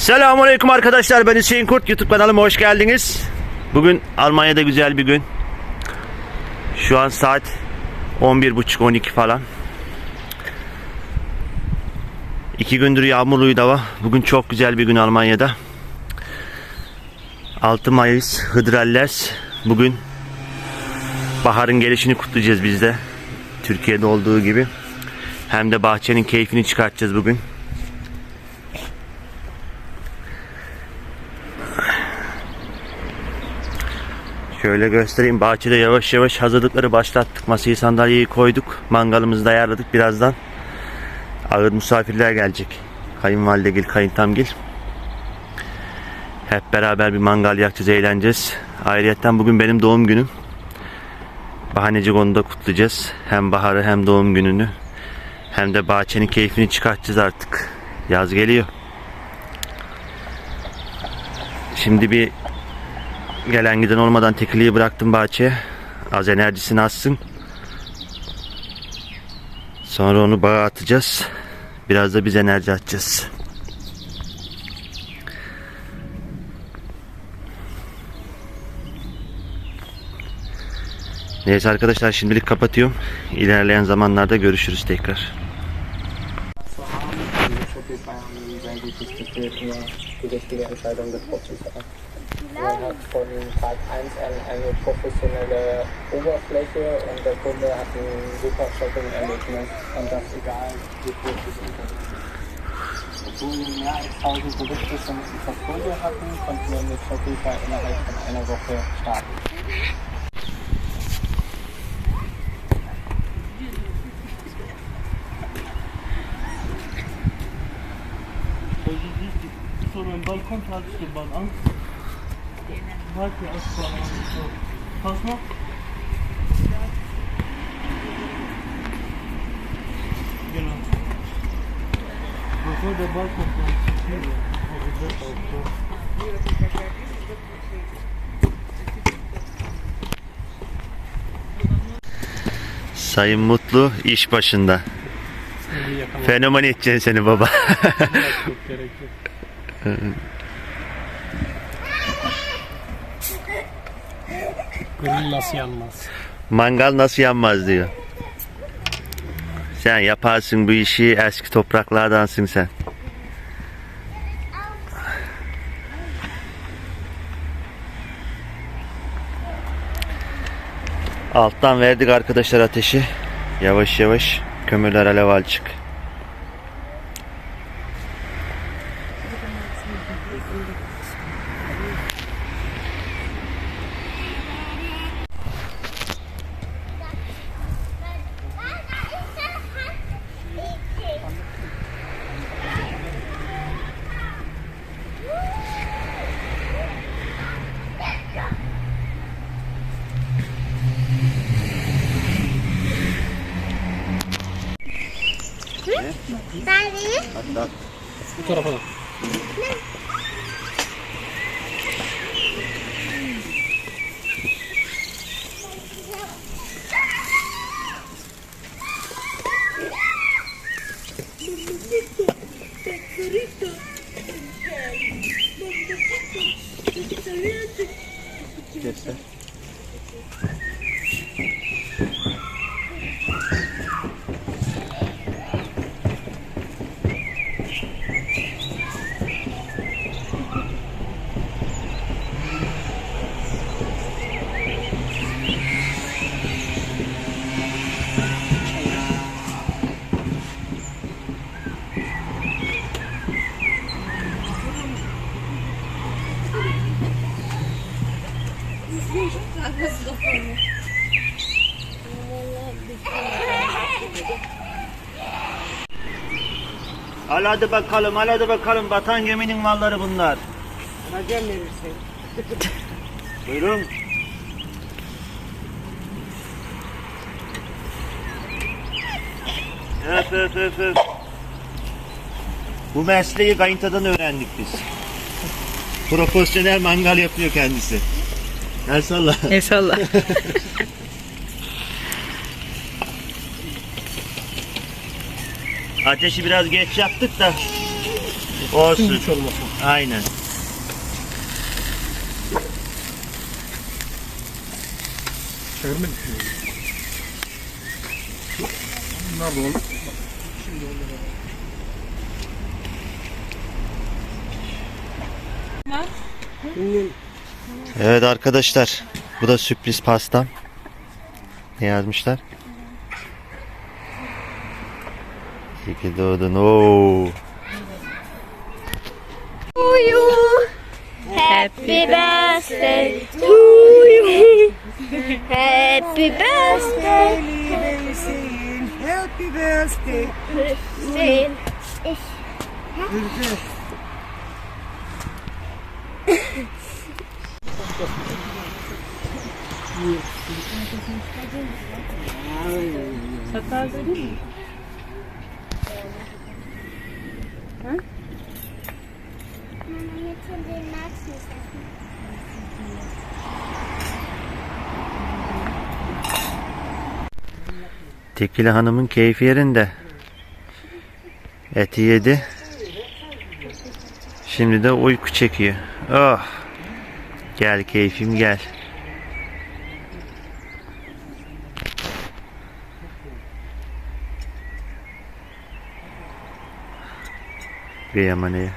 Selamünaleyküm arkadaşlar. Ben Hüseyin Kurt. YouTube kanalıma hoş geldiniz. Bugün Almanya'da güzel bir gün. Şu an saat 11.30-12 falan. İki gündür yağmurluydu hava. Bugün çok güzel bir gün Almanya'da. 6 Mayıs Hıdrallers. Bugün baharın gelişini kutlayacağız biz de. Türkiye'de olduğu gibi. Hem de bahçenin keyfini çıkartacağız bugün. Şöyle göstereyim. Bahçede yavaş yavaş hazırlıkları başlattık. Masayı sandalyeyi koyduk. Mangalımızı da ayarladık birazdan. Ağır misafirler gelecek. Kayınvalidegil, kayıntamgil. Hep beraber bir mangal yakacağız, eğleneceğiz. Ayrıyeten bugün benim doğum günüm. Bahanecik onu da kutlayacağız. Hem baharı hem doğum gününü. Hem de bahçenin keyfini çıkartacağız artık. Yaz geliyor. Şimdi bir Gelen giden olmadan tekiliyi bıraktım bahçeye. Az enerjisini atsın. Sonra onu bağa atacağız. Biraz da biz enerji atacağız. Neyse arkadaşlar şimdilik kapatıyorum. İlerleyen zamanlarda görüşürüz tekrar. zu ich. Man hat von Tag 1 an eine professionelle Oberfläche und der Kunde hat ein super Shopping-Erlebnis und das egal wie groß das Internet ist. Obwohl wir mehr als 1000 Produkte schon im Portfolio hatten, konnten wir mit Shopify innerhalb von einer Woche starten. So ein Balkon tarzı bana. Var ki asla. Kasma. Der Balkon tarzı Sayın Mutlu iş başında. Fenomen edeceksin seni baba. Grill nasıl yanmaz? Mangal nasıl yanmaz diyor. Sen yaparsın bu işi eski topraklardansın sen. Alttan verdik arkadaşlar ateşi. Yavaş yavaş kömürler alev alacak. Bu tarafa da. Göster. Al hadi bakalım, al hadi bakalım. Batan geminin malları bunlar. Hocam verirsin. Buyurun. Öp öp öp öp. Bu mesleği kayıntadan öğrendik biz. Profesyonel mangal yapıyor kendisi. El salla. Ateşi biraz geç yaktık da Olsun. Aynen. Çevirme düşüyor. Nerede oğlum? Evet arkadaşlar. Bu da sürpriz pastam. Ne yazmışlar? Sige Dodo, no! To you! Happy birthday to you! Happy birthday! Happy birthday! Sing! Happy birthday! Say Tekile Hanım'ın keyfi yerinde. Eti yedi. Şimdi de uyku çekiyor. Oh. Gel keyfim gel. Yamaneye.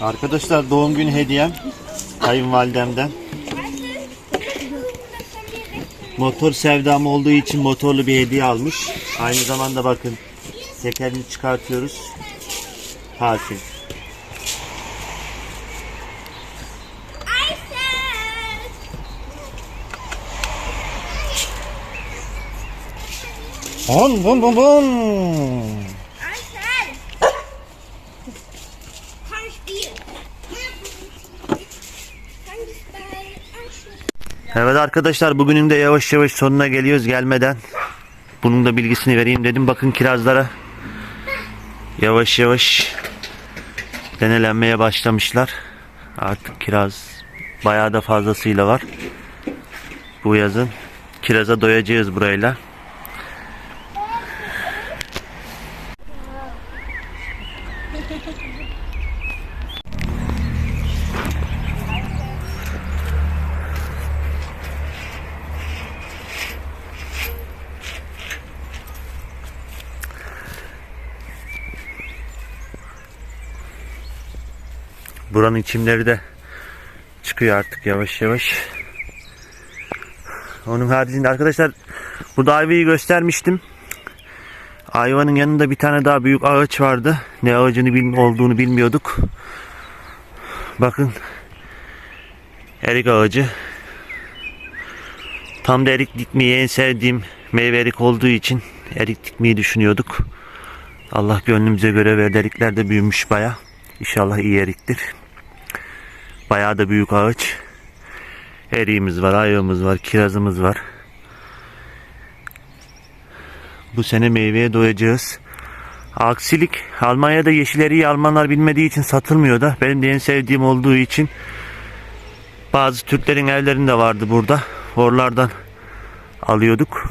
Arkadaşlar doğum günü hediyem kayınvalidemden. Motor sevdam olduğu için motorlu bir hediye almış. Aynı zamanda bakın tekerini çıkartıyoruz. Parfüm. Bum bum bum bum. Evet arkadaşlar bugünün de yavaş yavaş sonuna geliyoruz gelmeden. Bunun da bilgisini vereyim dedim. Bakın kirazlara yavaş yavaş denelenmeye başlamışlar. Artık kiraz bayağı da fazlasıyla var. Bu yazın kiraza doyacağız burayla. Buranın çimleri de çıkıyor artık yavaş yavaş. Onun haricinde arkadaşlar burada ayvayı göstermiştim. Ayvanın yanında bir tane daha büyük ağaç vardı. Ne ağacını bil- olduğunu bilmiyorduk. Bakın. Erik ağacı. Tam da erik dikmeyi en sevdiğim meyve erik olduğu için erik dikmeyi düşünüyorduk. Allah gönlümüze göre verdi. Erikler de büyümüş baya. İnşallah iyi eriktir. Bayağı da büyük ağaç. Eriğimiz var, ayvamız var, kirazımız var. Bu sene meyveye doyacağız. Aksilik Almanya'da yeşil eriği Almanlar bilmediği için satılmıyor da benim de en sevdiğim olduğu için bazı Türklerin evlerinde vardı burada. Oralardan alıyorduk.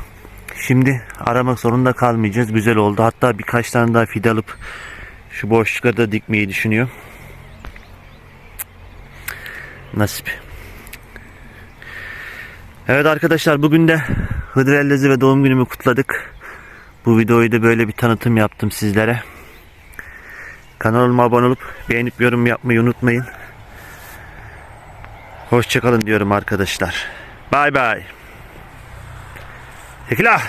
Şimdi aramak zorunda kalmayacağız. Güzel oldu. Hatta birkaç tane daha fide alıp şu boşluklara da dikmeyi düşünüyorum. Nasip. Evet arkadaşlar bugün de Hıdrellezi ve doğum günümü kutladık. Bu videoyu da böyle bir tanıtım yaptım sizlere. Kanalıma abone olup beğenip yorum yapmayı unutmayın. Hoşçakalın diyorum arkadaşlar. Bay bay. Tekila.